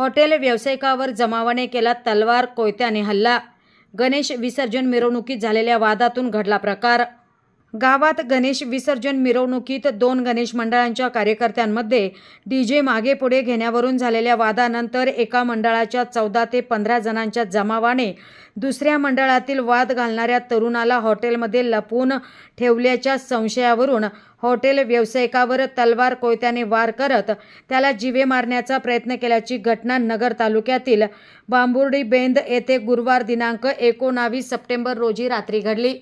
Hotel व्यावसायिकावर जमावाने केला तलवार कोयत्याने हल्ला. गणेश विसर्जन मिरवणुकीत झालेल्या वादातून घडला प्रकार. गावात गणेश विसर्जन मिरवणुकीत दोन गणेश मंडळांच्या कार्यकर्त्यांमध्ये डीजे मागे पुढे घेण्यावरून झालेल्या वादानंतर एका मंडळाच्या चौदा ते पंधरा जणांच्या जमावाने दुसऱ्या मंडळातील वाद घालणाऱ्या तरुणाला हॉटेलमध्ये लपवून ठेवल्याच्या संशयावरून हॉटेल व्यावसायिकावर तलवार कोयत्याने वार करत त्याला जिवे मारण्याचा प्रयत्न केल्याची घटना नगर तालुक्यातील बांबुर्डी बेंद येथे गुरुवार दिनांक एकोणावीस सप्टेंबर रोजी रात्री घडली.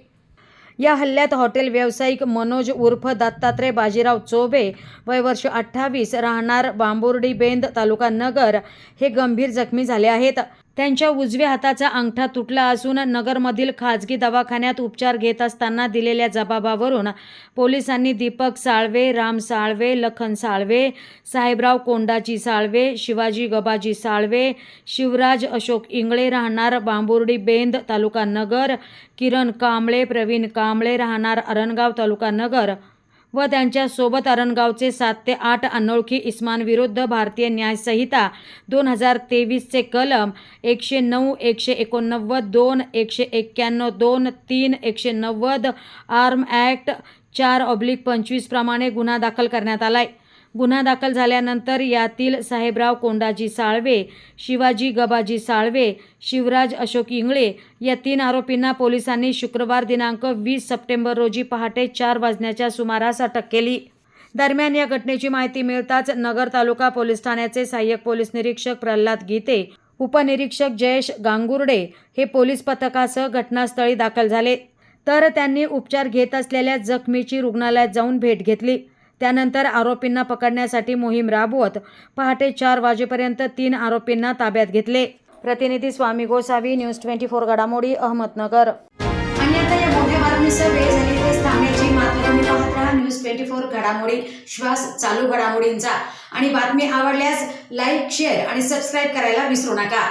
या हल्ल्यात हॉटेल व्यावसायिक मनोज उर्फ दत्तात्रय बाजीराव चोबे वय वर्ष अठ्ठावीस राहणार बांबुर्डी बेंद तालुका नगर हे गंभीर जखमी झाले आहेत. त्यांच्या उजव्या हाताचा अंगठा तुटला असून नगरमधील खाजगी दवाखान्यात उपचार घेत असताना दिलेल्या जबाबावरून पोलिसांनी दीपक साळवे राम साळवे लखन साळवे साहेबराव कोंडाजी साळवे शिवाजी गबाजी साळवे शिवराज अशोक इंगळे राहणार बांबुर्डी बेंद तालुका नगर किरण कांबळे प्रवीण कांबळे राहणार अरणगाव तालुका नगर. व त्यांच्यासोबत अरणगावचे सात ते आठ अनोळखी इस्मांविरुद्ध भारतीय न्यायसंहिता दोन हजार तेवीसचे कलम एकशे नऊ एकशे एकोणनव्वद दोन एकशे एक्क्याण्णव दोन तीन एकशे नव्वद आर्म ॲक्ट चार ऑब्लिक पंचवीसप्रमाणे गुन्हा दाखल करण्यात आला आहे गुन्हा दाखल झाल्यानंतर यातील साहेबराव कोंडाजी साळवे शिवाजी गबाजी साळवे शिवराज अशोक इंगळे या तीन आरोपींना पोलिसांनी शुक्रवार दिनांक वीस सप्टेंबर रोजी पहाटे चार वाजण्याच्या सुमारास अटक केली. दरम्यान या घटनेची माहिती मिळताच नगर तालुका पोलीस ठाण्याचे सहाय्यक पोलीस निरीक्षक प्रल्हाद गीते उपनिरीक्षक जयेश गांगुर्डे हे पोलीस पथकासह घटनास्थळी दाखल झाले. तर त्यांनी उपचार घेत असलेल्या जखमीची रुग्णालयात जाऊन भेट घेतली. त्यानंतर आरोपींना पकडण्यासाठी मोहीम राबवत पहाटे चार वाजेपर्यंत तीन आरोपींना ताब्यात घेतले. प्रतिनिधी Swami Gosavi news twenty four घडामोडी अहमदनगर. आणि आता या मोठ्या बातमीसह वेळ झाली थांबण्याची मात्र तुम्ही पाहत राहा. न्यूज ट्वेंटी फोर घडामोडी. श्वास चालू घडामोडींचा. आणि बातमी आवडल्यास लाईक शेअर आणि सबस्क्राईब करायला विसरू नका.